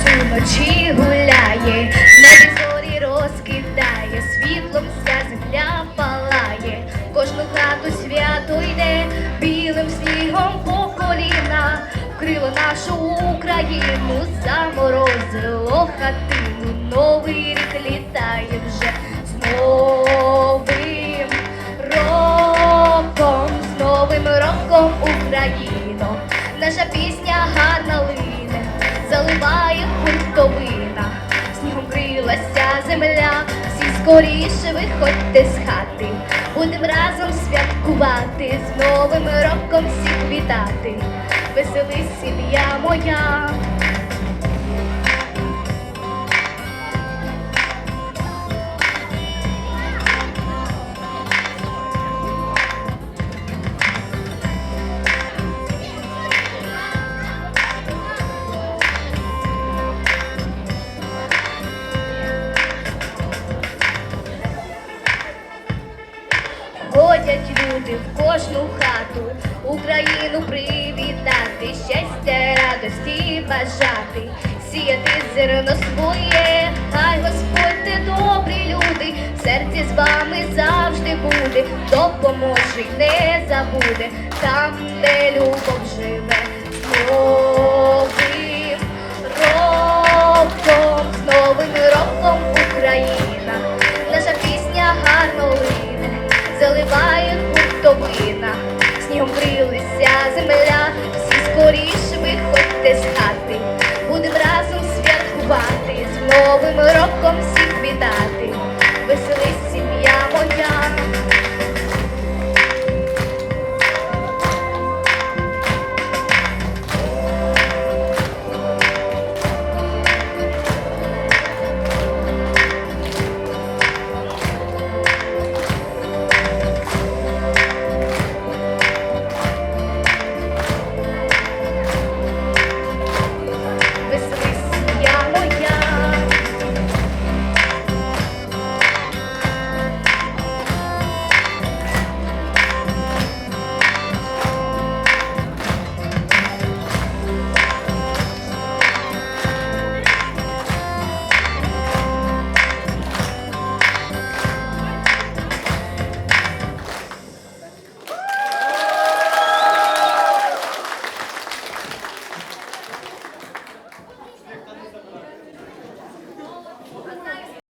місяць уночі гуляє, небі зорі розкидає, світлом вся земля палає, кожну хату свято йде, білим снігом по коліна, вкрило нашу Україну, заморозило хатину, новий рік літає вже з новим роком, з новим роком Україно, наша пісня скоріше виходьте з хати, будем разом святкувати, з новим роком всіх вітати, веселись, сім'я моя. Ходять люди в кожну хату, Україну привітати, щастя, радості бажати, сіяти зерно своє, хай Господь те добрі люди, в серці з вами завжди буде, допоможе й не забуде, там, де любов живе, крилися земля, всі скоріше виходьте з хати, будемо разом святкувати, з новим роком